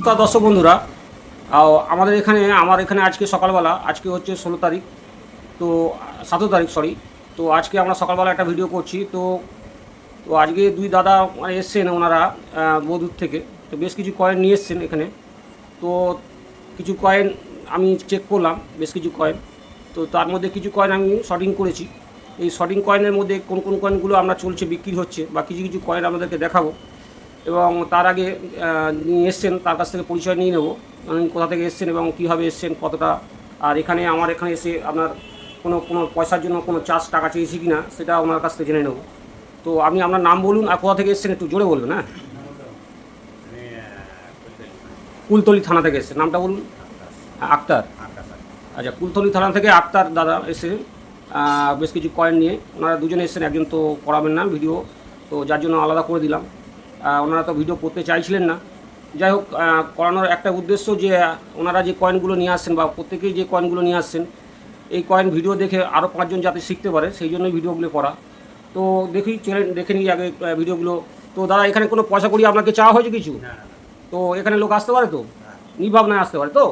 নমস্কার দর্শক বন্ধুরা আমাদের এখানে আমার এখানে আজকে সকালবেলা আজকে হচ্ছে ষোলো তারিখ তো সতেরো তারিখ সরি তো আজকে আমরা সকালবেলা একটা ভিডিও করছি তো তো আজকে দুই দাদা মানে এসছেন ওনারা আহ, থেকে। তো বেশ কিছু কয়েন নিয়ে এসছেন এখানে। তো কিছু কয়েন আমি চেক করলাম বেশ কিছু কয়েন তো তার মধ্যে কিছু কয়েন আমি শর্টিং করেছি। এই শর্টিং কয়েনের মধ্যে কোন কোন কয়েনগুলো আমরা চলছে বিক্রি হচ্ছে বা কিছু কিছু কয়েন আমাদেরকে দেখাবো। এবং তার আগে এসছেন, তার কাছ থেকে পরিচয় নিয়ে নেব। কোথা থেকে এসছেন এবং কীভাবে এসছেন, কতটা, আর এখানে, আমার এখানে এসে আপনার কোনো কোনো পয়সার জন্য কোনো চার্জ টাকা চেয়েছি কি না সেটা ওনার কাছ থেকে জেনে নেব। তো আপনি আপনার নাম বলুন, আর কোথা থেকে এসছেন একটু জোরে বলবেন হ্যাঁ? কুলতলি থানা থেকে এসছেন। নামটা বলুন। আক্তার। আচ্ছা কুলতলি থানা থেকে আক্তার দাদা এসে বেশ কিছু কয়েন নিয়ে। ওনারা দুজনে এসেছেন, একজন তো করাবেন না ভিডিও। তো যার জন্য আলাদা করে দিলাম। ওনারা তো ভিডিও করতে চাইছিলেন না। যাই হোক করানোর একটা উদ্দেশ্য যে ওনারা যে কয়েনগুলো নিয়ে আসছেন বা প্রত্যেকেই যে কয়েনগুলো নিয়ে আসছেন এই কয়েন ভিডিও দেখে আরও পাঁচজন যাতে শিখতে পারে সেই জন্যই ভিডিওগুলো করা। তো দেখি চলে দেখে নিই আগে ভিডিওগুলো তো দাদা এখানে কোনো পয়সা করি আপনাকে চাওয়া হয়েছে কিছু? তো এখানে লোক আসতে পারে তো? নির্ভাবনায় আসতে পারে তো?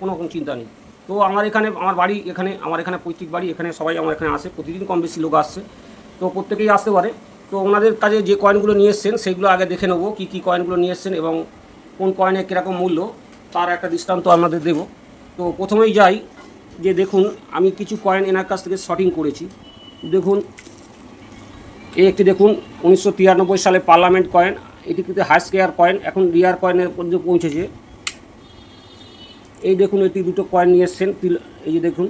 কোনো কোনো চিন্তা নেই। তো আমার এখানে আমার বাড়ি এখানে আমার এখানে পৈতৃক বাড়ি এখানে সবাই আমার এখানে আসে। প্রতিদিন কম বেশি লোক আসছে। তো প্রত্যেকেই আসতে পারে। তো ওনাদের কাছে যে কয়েনগুলো নিয়ে এসছেন, সেগুলো আগে দেখে নেব, কী কী কয়েনগুলো নিয়ে এসছেন এবং কোন কয়েনের কীরকম মূল্য, তার একটা দৃষ্টান্ত আপনাদের দেবো। তো প্রথমেই যাই, যে দেখুন, আমি কিছু কয়েন এনার কাছ থেকে শটিং করেছি। দেখুন, এই একটি দেখুন, উনিশশো তিরানব্বই সালে পার্লামেন্ট কয়েন এটি কিন্তু হাই স্কেয়ার কয়েন এখন রিয়ার কয়েনের মধ্যে পৌঁছেছে। এই দেখুন, এটি দুটো কয়েন নিয়ে এসছেন এই যে দেখুন,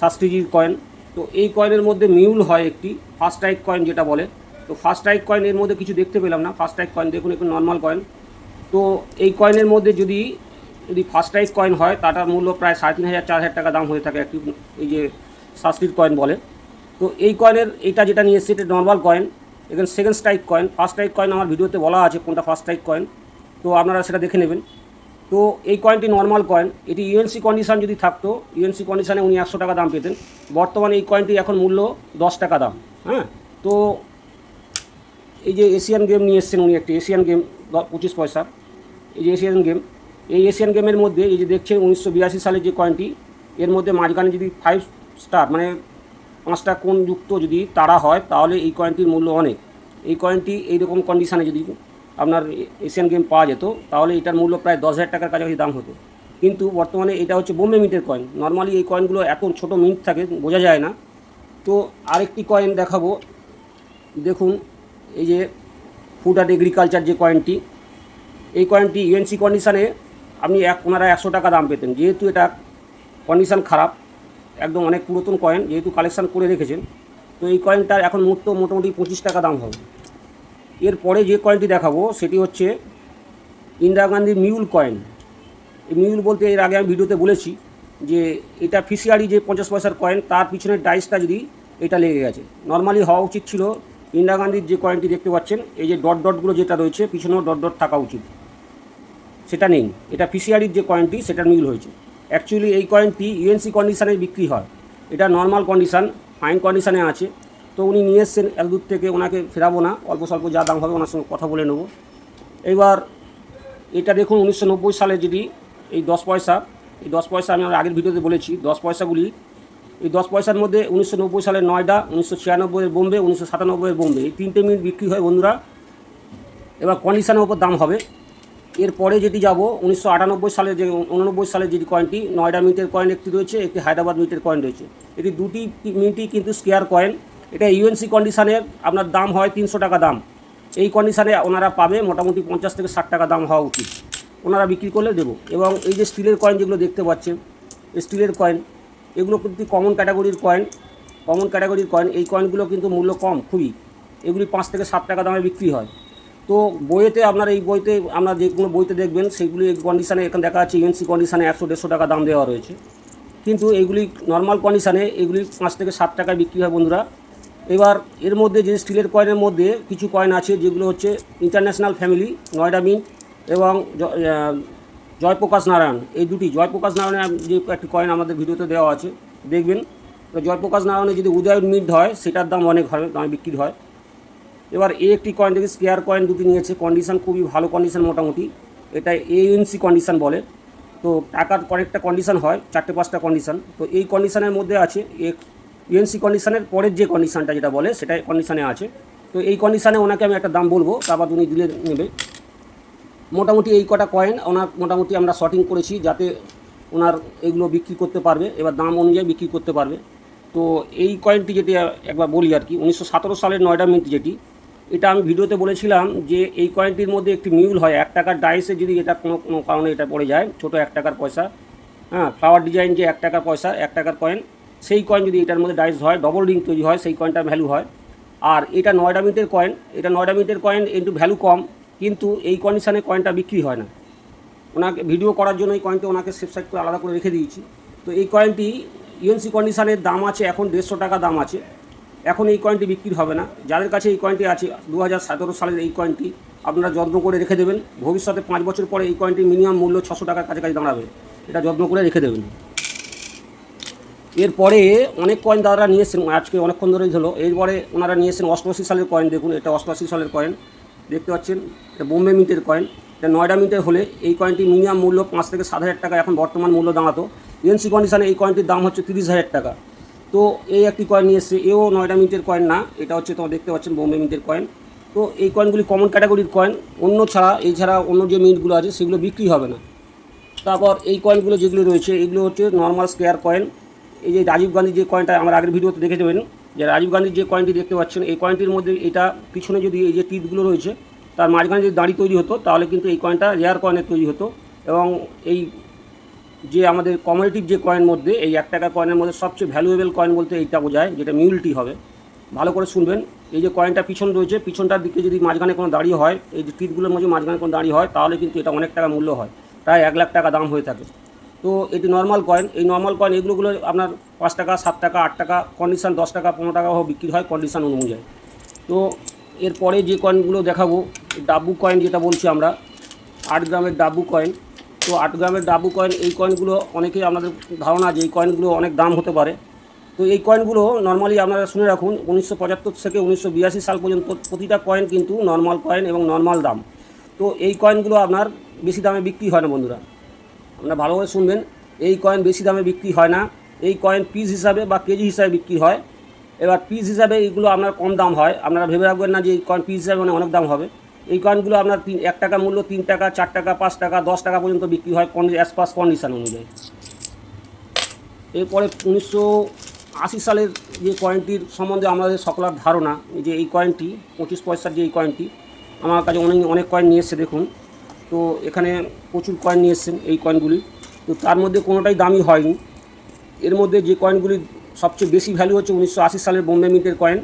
শাস্ত্রীজির কয়েন তো এই কয়েনের মধ্যে মিউল হয় একটি ফার্স্ট টাইক কয়েন যেটা বলে। তো ফার্স্ট টাইক কয়েন এর মধ্যে কিছু দেখতে পেলাম না। ফার্স্ট টাইক কয়েন দেখুন, একটু নর্মাল কয়েন তো এই কয়েনের মধ্যে যদি যদি ফার্স্ট টাইপ কয়েন হয়, তাটার মূল্য প্রায় সাড়ে তিন হাজার, চার হাজার টাকা দাম হয়ে থাকে, একটি এই যে শাস্ত্রীর কয়েন বলে। তো এই কয়েনের এইটা যেটা নিয়ে এসেছে, এটা নর্মাল কয়েন এখানে second strike coin first strike coin আমার ভিডিওতে বলা আছে, কোনটা ফার্স্ট স্ট্রাইক কয়েন তো আপনারা সেটা দেখে নেবেন। তো এই কয়েনটি নর্মাল কয়েন এটি ইউএনসি কন্ডিশন যদি থাকতো ইউএনসি কন্ডিশনে উনি একশো টাকা দাম পেতেন। বর্তমানে এই কয়েনটি এখন মূল্য দশ টাকা দাম হ্যাঁ? তো এই যে এশিয়ান গেম নিয়ে এসছেন উনি একটি এশিয়ান গেম পঁচিশ পয়সা। এই যে এশিয়ান গেম এই এশিয়ান গেমের মধ্যে এই যে দেখছেন উনিশশো বিরাশি সালের যে কয়েনটি এর মধ্যে মাঝখানে যদি ফাইভ স্টার মানে পাঁচটা কোণ যুক্ত যদি তারা হয়, তাহলে এই কয়েনটির মূল্য অনেক। এই কয়েনটি এইরকম কন্ডিশানে যদি আপনার এশিয়ান গেম পাওয়া যেত, তাহলে এটার মূল্য প্রায় দশ হাজার টাকার কাছাকাছি দাম হতো। কিন্তু বর্তমানে এটা হচ্ছে বোম্বে মিন্টের কয়েন নর্মালি এই কয়েনগুলো এত ছোট মিন্ট থাকে, বোঝা যায় না। তো আরেকটি কয়েন দেখাবো। দেখুন, এই যে ফুড অ্যান্ড এগ্রিকালচার যে কয়েনটি এই কয়েনটি ইউএনসি কন্ডিশানে আপনি এক, ওনারা একশো টাকা দাম পেতেন। যেহেতু এটা কন্ডিশান খারাপ, একদম অনেক পুরাতন কয়েন যেহেতু কালেকশান করে রেখেছেন, তো এই কয়েনটার এখন মূর্ত মোটামুটি পঁচিশ টাকা দাম হবে। এরপরে যে কয়েনটি দেখাবো, সেটি হচ্ছে ইন্দিরা গান্ধীর মিউল কয়েন মিউল বলতে এর আগে আমি ভিডিওতে বলেছি যে এটা ফিশিয়ারি যে পঞ্চাশ পয়সার কয়েন তার পিছনের ডাইসটা যদি এটা লেগে গেছে। নর্মালি হওয়া উচিত ছিল ইন্দিরা গান্ধীর যে কয়েনটি দেখতে পাচ্ছেন, এই যে ডট ডটগুলো যেটা রয়েছে, পিছনেও ডট ডট থাকা উচিত। সেটা নেই। এটা ফিশিয়ারির যে কয়েনটি সেটার মিল হয়েছে। অ্যাকচুয়ালি এই কয়েনটি ইউএনসি কন্ডিশানে বিক্রি হয়। এটা নর্মাল কন্ডিশান ফাইন কন্ডিশানে আছে। তো উনি নিয়ে এসছেন এত দূর থেকে, ওনাকে ফেরাবো না, অল্প স্বল্প যা দাম হবে ওনার সঙ্গে কথা বলে নেব। এবার এটা দেখুন উনিশশো নব্বই সালে যেটি, এই দশ পয়সা, এই দশ পয়সা আমি আমার আগের ভিডিওতে বলেছি, দশ পয়সাগুলি, এই দশ পয়সার মধ্যে উনিশশো সালের নয়ডা, উনিশশো ছিয়ানব্বইয়ের বোম্বে, উনিশশো সাতানব্বইয়ের বোম্বে, এই তিনটে মিনিট বিক্রি হয় বন্ধুরা। এবার কন্ডিশনের ওপর দাম হবে। এরপরে যেটি যাব, উনিশশো আটানব্বই সালে যে, উননব্বই সালে যেটি কয়েনটি নয়ডা মিনিটের কয়েন একটি রয়েছে, একটি হায়দ্রাবাদ মিনিটের কয়েন রয়েছে। এটি দুটি মিনিটই কিন্তু স্কেয়ার কয়েন এটা ইউএনসি কন্ডিশনের আপনার দাম হয় তিনশো টাকা দাম। এই কন্ডিশানে ওনারা পাবে মোটামুটি পঞ্চাশ থেকে ষাট টাকা দাম হওয়া উচিত। ওনারা বিক্রি করলে দেবো। এবং এই যে স্টিলের কয়েন যেগুলো দেখতে পাচ্ছেন স্টিলের কয়েন এগুলো কিন্তু কমন ক্যাটাগরির কয়েন কমন ক্যাটাগরির কয়েন এই কয়েনগুলো কিন্তু মূল্য কম, খুবই। এগুলি পাঁচ থেকে সাত টাকা দামে বিক্রি হয়। তো বইয়েতে আপনার এই বইতে আপনার যে কোনো বইতে দেখবেন সেইগুলি কন্ডিশানে এখানে দেখা যাচ্ছে ইউএনসি কন্ডিশানে একশো, দেড়শো টাকা দাম দেওয়া রয়েছে। কিন্তু এগুলি নর্মাল কন্ডিশানে এগুলি পাঁচ থেকে সাত টাকায় বিক্রি হয় বন্ধুরা। এবার এর মধ্যে যে স্টিলের কয়েনের মধ্যে কিছু কয়েন আছে, যেগুলো হচ্ছে ইন্টারন্যাশনাল ফ্যামিলি নয়ডা মিন্ট এবং জয়প্রকাশ নারায়ণ। এই দুটি, জয়প্রকাশ নারায়ণের যে একটি কয়েন আমাদের ভিডিওতে দেওয়া আছে, দেখবেন। জয়প্রকাশ নারায়ণের যদি উদয় মিন্ট হয়, সেটার দাম অনেক হয়, দামে বিক্রি হয়। এবার এ একটি কয়েন দেখি স্কেয়ার কয়েন দুটি নিয়েছে কন্ডিশন খুবই ভালো কন্ডিশন মোটামুটি। এটা এএনসি কন্ডিশন বলে। তো টাকার কয়েকটা কন্ডিশন হয়, চারটে পাঁচটা কন্ডিশন তো এই কন্ডিশনের মধ্যে আছে ইউএনসি কন্ডিশনের পরের যে কন্ডিশনটা যেটা বলে সেটা কন্ডিশনে আছে। তো এই কন্ডিশনে ওনাকে আমি একটা দাম বলব তারপর উনি দিলে নেবে। মোটামুটি এই কটা কয়েন ওনার মোটামুটি আমরা শর্টিং করেছি, যাতে ওনার এগুলো বিক্রি করতে পারবে, এবার দাম অনুযায়ী বিক্রি করতে পারবে। তো এই কয়েনটি যেটি একবার বলি আর কি, উনিশশো সতেরো সালের নয়ডা মিন্ট যেটি, এটা আমি ভিডিওতে বলেছিলাম যে এই কয়েনটির মধ্যে একটি মিউল হয়, এক টাকার ডাইসে যদি এটা কোনো কোনো কারণে এটা পড়ে যায়, ছোটো এক টাকার পয়সা হ্যাঁ ফ্লাওয়ার ডিজাইন যে এক টাকার পয়সা, এক টাকার কয়েন সেই কয়েন যদি এটার মধ্যে ডাইস হয় ডবল রিং তৈরি হয়, সেই কয়েনটার ভ্যালু হয়। আর এটা নয়ডা মিনিটের কয়েন এটা নয়ডা মিনিটের কয়েন একটু ভ্যালু কম, কিন্তু এই কন্ডিশনে কয়েনটা বিক্রি হয় না। ওনাকে ভিডিও করার জন্য এই কয়েনটি ওনাকে সেফ সাইড করে আলাদা করে রেখে দিয়েছি। তো এই কয়েনটি ইউএনসি কন্ডিশানের দাম আছে, এখন দেড়শো টাকা দাম আছে। এখন এই কয়েনটি বিক্রি হবে না। যাদের কাছে এই কয়েনটি আছে দু হাজার সতেরো সালের এই কয়েনটি আপনারা যত্ন করে রেখে দেবেন। ভবিষ্যতে পাঁচ বছর পরে এই কয়েনটির মিনিমাম মূল্য ছশো টাকার কাছাকাছি দাঁড়াবে। এটা যত্ন করে রেখে দেবেন। এরপরে অনেক কয়েন দাদারা নিয়েছেন আজকে অনেকক্ষণ ধরেই হলো। এরপরে ওনারা নিয়েছেন অষ্টআশি সালের কয়েন দেখুন, এটা অষ্টআশি সালের কয়েন দেখতে পাচ্ছেন? এটা বোম্বে মিন্টের কয়েন এটা নয়ডা মিন্টের হলে এই কয়েনটি মিনিমাম মূল্য পাঁচ থেকে সাত হাজার টাকা, এখন বর্তমান মূল্য দাঁড়াতো। ইউএনসি কন্ডিশনে এই কয়েনটির দাম হচ্ছে তিরিশ হাজার টাকা। তো এই একটি কয়েন নিয়ে এসছে এও নয়ডা মিন্টের কয়েন না, এটা হচ্ছে তোমার দেখতে পাচ্ছেন বোম্বে মিন্টের কয়েন তো এই কয়েনগুলি কমন ক্যাটাগরির কয়েন অন্য ছাড়া এই ছাড়া অন্য যে মিন্টগুলো আছে, সেগুলো বিক্রি হবে না। তারপর এই কয়েনগুলো যেগুলো রয়েছে, এগুলো হচ্ছে নর্মাল স্কোয়ার কয়েন এই যে রাজীব গান্ধীর যে কয়েনটা আমার আগের ভিডিওতে দেখে দেবেন যে রাজীব গান্ধীর যে কয়েনটি দেখতে পাচ্ছেন, এই কয়েনটির মধ্যে এটা পিছনে যদি এই যে টিপগুলো রয়েছে, তার মাঝখানে যদি দাঁড়ি তৈরি হতো, তাহলে কিন্তু এই কয়েনটা রেয়ার কয়েনের তৈরি হতো। এবং এই যে আমাদের কমোডিটিভ যে কয়েন মধ্যে, এই এক টাকা কয়েনের মধ্যে সবচেয়ে ভ্যালুয়েবল কয়েন বলতে এইটা বোঝায়, যেটা মিউলটি হবে। ভালো করে শুনবেন, এই যে কয়েনটা পিছন রয়েছে, পিছনটার দিকে যদি মাঝখানে কোনো দাঁড়িয়ে হয়, এই যে টিপগুলোর মধ্যে মাঝখানে কোনো দাঁড়িয়ে হয়, তাহলে কিন্তু এটা অনেক টাকা মূল্য হয়, প্রায় এক লাখ টাকা দাম হয়ে থাকে। তো এটি নর্মাল কয়েন এই নর্মাল কয়েন এগুলোগুলো আপনার পাঁচ টাকা, সাত টাকা, আট টাকা কন্ডিশন দশ টাকা, পনেরো টাকা বিক্রি হয় কন্ডিশন অনুযায়ী। তো এরপরে যে কয়েনগুলো দেখাবো, ডাবু কয়েন যেটা বলছি আমরা, আট গ্রামের ডাবু কয়েন তো আট গ্রামের ডাবু কয়েন এই কয়েনগুলো অনেকেই আপনাদের ধারণা যে এই কয়েনগুলো অনেক দাম হতে পারে। তো এই কয়েনগুলো নর্মালি আপনারা শুনে রাখুন, উনিশশো পঁচাত্তর থেকে উনিশশো বিরাশি সাল পর্যন্ত প্রতিটা কয়েন কিন্তু নর্মাল কয়েন এবং নর্মাল দাম। তো এই কয়েনগুলো আপনার বেশি দামে বিক্রি হয় না বন্ধুরা। আপনারা ভালোভাবে শুনবেন। এই কয়েন বেশি দামে বিক্রি হয় না। এই কয়েন পিস হিসাবে বা কেজি হিসাবে বিক্রি হয়। এবার পিস হিসাবে এইগুলো আপনার কম দাম হয়। আপনারা ভেবে রাখবেন না যে এই কয়েন পিস হিসাবে মানে অনেক দাম হবে। এই কয়েনগুলো আপনার তিন, এক টাকা মূল্য তিন টাকা, চার টাকা, পাঁচ টাকা, দশ টাকা পর্যন্ত বিক্রি হয় অ্যাজ পাস কন্ডিশন অনুযায়ী। এরপরে উনিশশো আশি সালের যে কয়েনটির সম্বন্ধে আমাদের সকলের ধারণা, যে এই কয়েনটি পঁচিশ পয়সার যে এই কয়েনটি আমার কাছে অনেক অনেক কয়েন নিয়ে এসছে, দেখুন। তো এখানে প্রচুর কয়েন নিয়ে এই কয়েনগুলি তো তার মধ্যে কোনোটাই দামি হয়নি। এর মধ্যে যে কয়েনগুলি সবচেয়ে বেশি ভ্যালু হচ্ছে উনিশশো আশি সালের বোম্বে মিন্টের কয়েন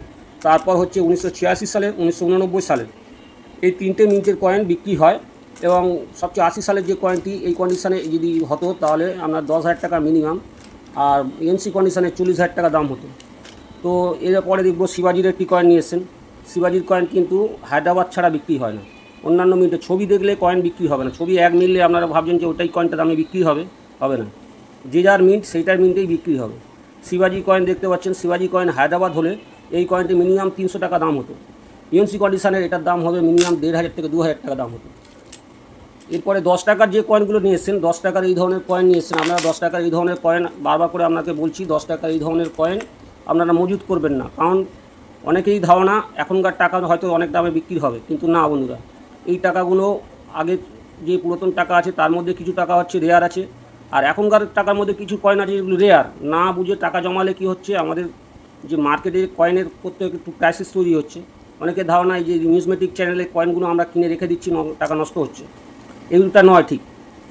তারপর হচ্ছে উনিশশো ছিয়াশি সালের, উনিশশো উননব্বই সালের। এই তিনটে মিন্টের কয়েন বিক্রি হয় এবং সবচেয়ে আশি সালের যে কয়েনটি এই কন্ডিশানে যদি হতো তাহলে আপনার দশ হাজার টাকা মিনিমাম আর এনসি কন্ডিশনে চল্লিশ হাজার টাকা দাম হতো। তো এরপরে দেখব শিবাজির একটি কয়েন নিয়ে এসেছেন। শিবাজির কয়েন কিন্তু হায়দ্রাবাদ ছাড়া বিক্রি হয় না। অন্যান্য মিনিটে ছবি দেখলে কয়েন বিক্রি হবে না। ছবি এক মিললে আপনারা ভাবছেন যে ওটাই কয়েনটা দামে বিক্রি হবে হবে না। যে যার মিন্ট সেইটার মিন্টেই বিক্রি হবে। শিবাজি কয়েন দেখতে পাচ্ছেন, শিবাজি কয়েন হায়দ্রাবাদ হলে এই কয়েনটি মিনিমাম তিনশো টাকা দাম হতো। ইউএনসি কন্ডিশনের এটার দাম হবে মিনিমাম দেড় হাজার থেকে দু হাজার টাকা দাম হতো। এরপরে দশ টাকার যে কয়েনগুলো নিয়ে এসেছেন, দশ টাকার এই ধরনের কয়েন নিয়ে এসেছেন। আপনারা দশ টাকার এই ধরনের কয়েন বারবার করে আপনাকে বলছি, দশ টাকার এই ধরনের কয়েন আপনারা মজুত করবেন না। কারণ অনেকেই ধারণা, এখনকার টাকা হয়তো অনেক দামে বিক্রি হবে। কিন্তু না বন্ধুরা এই টাকাগুলো আগে যে পুরাতন টাকা আছে, তার মধ্যে কিছু টাকা হচ্ছে রেয়ার আছে। আর এখনকার টাকার মধ্যে কিছু কয়েন আছে যেগুলো রেয়ার না বুঝে টাকা জমালে কি হচ্ছে? আমাদের যে মার্কেটে কয়েনের করতে একটু ক্রাইসিস তৈরি হচ্ছে। অনেকের ধারণা এই যে নিউজমেটিক চ্যানেলে কয়েনগুলো আমরা কিনে রেখে দিচ্ছি টাকা নষ্ট হচ্ছে। এগুলোটা নয় ঠিক।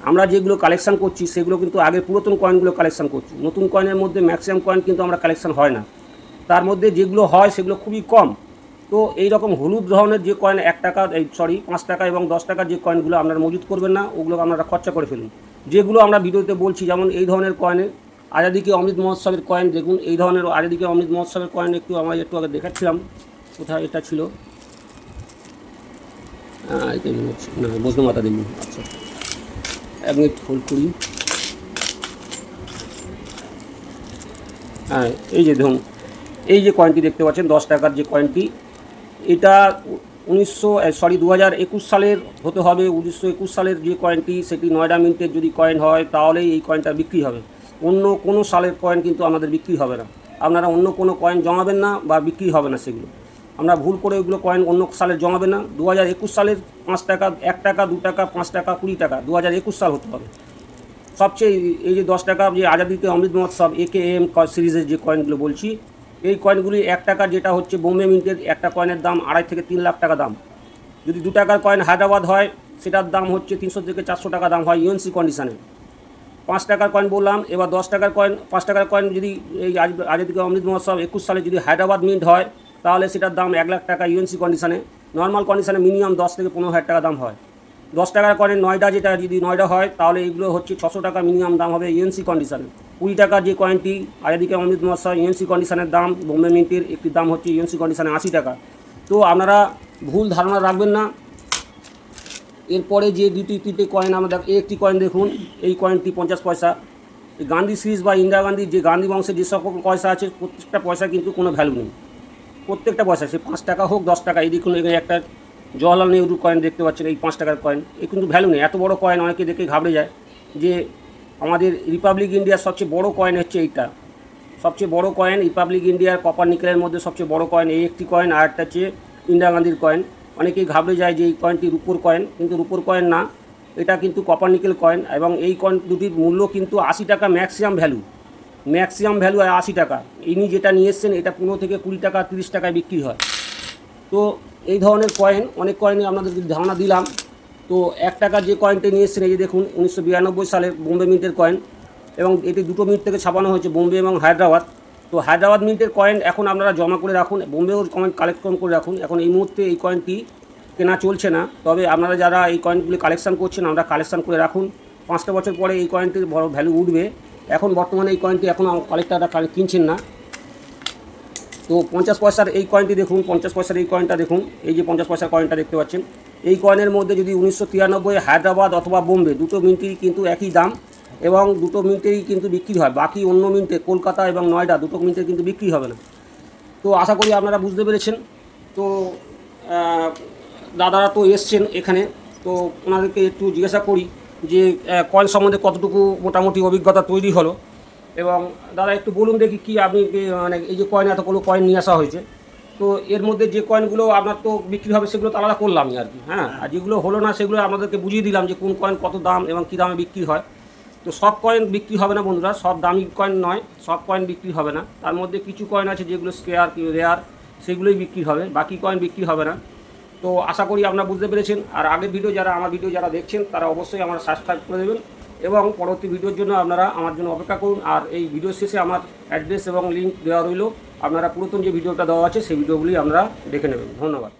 আমরা যেগুলো কালেকশান করছি, সেগুলো কিন্তু আগে পুরাতন কয়েনগুলো কালেকশন করছি। নতুন কয়েনের মধ্যে ম্যাক্সিমাম কয়েন কিন্তু আমরা কালেকশান হয় না। তার মধ্যে যেগুলো হয়, সেগুলো খুবই কম। তো এই রকম হলুদ ধরনের যে কয়েন এক টাকা, এই সরি পাঁচ টাকা এবং দশ টাকার যে কয়েনগুলো আপনারা মজুত করবেন না ওগুলো আপনারা খরচা করে ফেলুন। যেগুলো আমরা ভিডিওতে বলছি, যেমন এই ধরনের কয়েনের আজাদিকে অমৃত মহোৎসবের কয়েন দেখুন, এই ধরনের আজাদিকে অমৃত মহোৎসবের কয়েন একটু আমরা একটু আগে দেখাচ্ছিলাম, কোথায় এটা ছিল? না বসনো মাতা আচ্ছা। এক মিনিট হোল্ড করি। হ্যাঁ এই যে দেখুন, এই যে কয়েনটি দেখতে পাচ্ছেন, দশ টাকার যে কয়েনটি এটা উনিশশো সরি দু হাজার একুশ সালের হতে হবে। উনিশশো একুশ সালের যে কয়েনটি সেটি নয়ডা মিন্টের যদি কয়েন হয়, তাহলেই এই কয়েনটা বিক্রি হবে। অন্য কোনো সালের কয়েন কিন্তু আমাদের বিক্রি হবে না। আপনারা অন্য কোনো কয়েন জমাবেন না বা বিক্রি হবে না সেগুলো। আমরা ভুল করে ওইগুলো কয়েন অন্য সালে জমাবেন না। দু হাজার একুশ সালের পাঁচ টাকা, এক টাকা, দু টাকা, পাঁচ টাকা, কুড়ি টাকা দু হাজার একুশ সাল হতে হবে। সবচেয়ে এই যে দশ টাকা, যে আজাদিতে অমৃত মহোৎসব এ কে এম সিরিজের যে কয়েনগুলো বলছি এই কয়েনগুলি এক টাকার যেটা হচ্ছে বোম্বে মিন্টের একটা কয়েনের দাম আড়াই থেকে তিন লাখ টাকা দাম। যদি দু টাকার কয়েন হায়দ্রাবাদ হয়, সেটার দাম হচ্ছে তিনশো থেকে চারশো টাকা দাম হয় ইউএনসি কন্ডিশনে পাঁচ টাকার কয়েন বললাম, এবার দশ টাকার কয়েন পাঁচ টাকার কয়েন যদি এই আজ, আজাদিকে অমৃত মহোৎসব একুশ সালে যদি হায়দ্রাবাদ মিন্ট হয়, তাহলে সেটার দাম এক লাখ টাকা ইউএনসি কন্ডিশানে নর্মাল কন্ডিশানে মিনিমাম দশ থেকে পনেরো হাজার টাকা দাম হয়। দশ টাকার কয়েন নয়ডা যেটা যদি নয়ডা হয়, তাহলে এগুলো হচ্ছে ছশো টাকা মিনিমাম দাম হবে ইউএনসি কন্ডিশনে কুড়ি টাকার যে কয়েনটি আজাদিকে অমৃত মহোৎসব ইউএনসি কন্ডিশনের দাম, বোম্বে মিন্টের একটি দাম হচ্ছে ইউএনসি কন্ডিশনে আশি টাকা। তো আপনারা ভুল ধারণা রাখবেন না। এরপরে যে দুটি তিনটে কয়েন আমাদের, এই একটি কয়েন দেখুন, এই কয়েনটি পঞ্চাশ পয়সা। গান্ধী সিরিজ বা ইন্দিরা গান্ধীর যে গান্ধী বংশের যে সকল পয়সা আছে, প্রত্যেকটা পয়সা কিন্তু কোনো ভ্যালু নেই। প্রত্যেকটা পয়সা, সে পাঁচ টাকা হোক, দশ টাকা, এই দেখুন এখানে একটা জওয়াহরলাল নেহরু কয়েন দেখতে পাচ্ছেন, এই পাঁচ টাকার কয়েন এ কিন্তু ভ্যালু নেই। এত বড় কয়েন অনেকে দেখে ঘাবড়ে যায় যে আমাদের রিপাবলিক ইন্ডিয়ার সবচেয়ে বড় কয়েন হচ্ছে এইটা। সবচেয়ে বড় কয়েন রিপাবলিক ইন্ডিয়ার কপার নিকেলের মধ্যে সবচেয়ে বড় কয়েন এই একটি কয়েন আর একটা হচ্ছে ইন্দিরা গান্ধীর কয়েন অনেকেই ঘাবড়ে যায় যে এই কয়েনটি রূপোর কয়েন কিন্তু রূপোর কয়েন না। এটা কিন্তু কপার নিকেল কয়েন এবং এই কয়েন দুটির মূল্য কিন্তু আশি টাকা ম্যাক্সিমাম ভ্যালু ম্যাক্সিমাম ভ্যালু হয় আশি টাকা। ইনি যেটা নিয়ে এসছেন, এটা পনেরো থেকে কুড়ি টাকা, তিরিশ টাকায় বিক্রি হয়। তো এই ধরনের কয়েন অনেক কয়েনে আপনাদেরকে ধারণা দিলাম তো এক টাকার যে কয়েনটি নিয়ে এই যে দেখুন, উনিশশো সালের বোম্বে মিন্টের কয়েন এবং এটি দুটো মিনিট থেকে ছাপানো হয়েছে, বোম্বে এবং হায়দ্রাবাদ। তো হায়দ্রাবাদ মিন্টের কয়েন এখন আপনারা জমা করে রাখুন, বোম্বেও কয়েন কালেকশন করে রাখুন। এখন এই মুহূর্তে এই কয়েনটি কেনা চলছে না, তবে আপনারা যারা এই কয়েনগুলি কালেকশন করছেন, আমরা কালেকশন করে রাখুন। পাঁচটা বছর পরে এই কয়েনটির বড় ভ্যালু উঠবে। এখন বর্তমানে এই কয়েনটি এখন কালেক্টাররা কিনছেন না। তো পঞ্চাশ পয়সার এই কয়েনটি দেখুন, পঞ্চাশ পয়সার এই কয়েনটা দেখুন, এই যে পঞ্চাশ পয়সার কয়েনটা দেখতে পাচ্ছেন। এই কয়েনের মধ্যে যদি উনিশশো তিরানব্বই হায়দ্রাবাদ অথবা বোম্বে, দুটো মিন্টেরই কিন্তু একই দাম এবং দুটো মিন্টেরই কিন্তু বিক্রি হয়। বাকি অন্য মিন্টে, কলকাতা এবং নয়ডা, দুটো মিন্টের কিন্তু বিক্রি হবে না। তো আশা করি আপনারা বুঝতে পেরেছেন। তো দাদারা তো এসছেন এখানে। তো ওনাদেরকে একটু জিজ্ঞাসা করি যে কয়েন সম্বন্ধে কতটুকু মোটামুটি অভিজ্ঞতা তৈরি হলো? এবং দাদা একটু বলুন দেখি কি আপনি মানে এই যে কয়েন, এতগুলো কয়েন নিয়ে আসা হয়েছে। তো এর মধ্যে যে কয়েনগুলো আপনার তো বিক্রি হবে, সেগুলো তো আলাদা করলামই আর কি হ্যাঁ? আর যেগুলো হলো না, সেগুলো আপনাদেরকে বুঝিয়ে দিলাম যে কোন কয়েন কত দাম এবং কী দামে বিক্রি হয়। তো সব কয়েন বিক্রি হবে না বন্ধুরা, সব দামি কয়েন নয়, সব কয়েন বিক্রি হবে না। তার মধ্যে কিছু কয়েন আছে যেগুলো স্কেয়ার কি রেয়ার সেগুলোই বিক্রি হবে, বাকি কয়েন বিক্রি হবে না। তো আশা করি আপনারা বুঝতে পেরেছেন। আর আগের ভিডিও যারা, আমার ভিডিও যারা দেখছেন, তারা অবশ্যই আমার সাবস্ক্রাইব করে দেবেন এবং পরবর্তী ভিডিওর জন্য আপনারা আমার জন্য অপেক্ষা করুন। আর এই ভিডিও শেষে আমার অ্যাড্রেস এবং লিঙ্ক দেওয়া রইল। আপনারা পুরাতন যে ভিডিওটা দেওয়া আছে সেই ভিডিওগুলি আমরা দেখে নেবেন। ধন্যবাদ।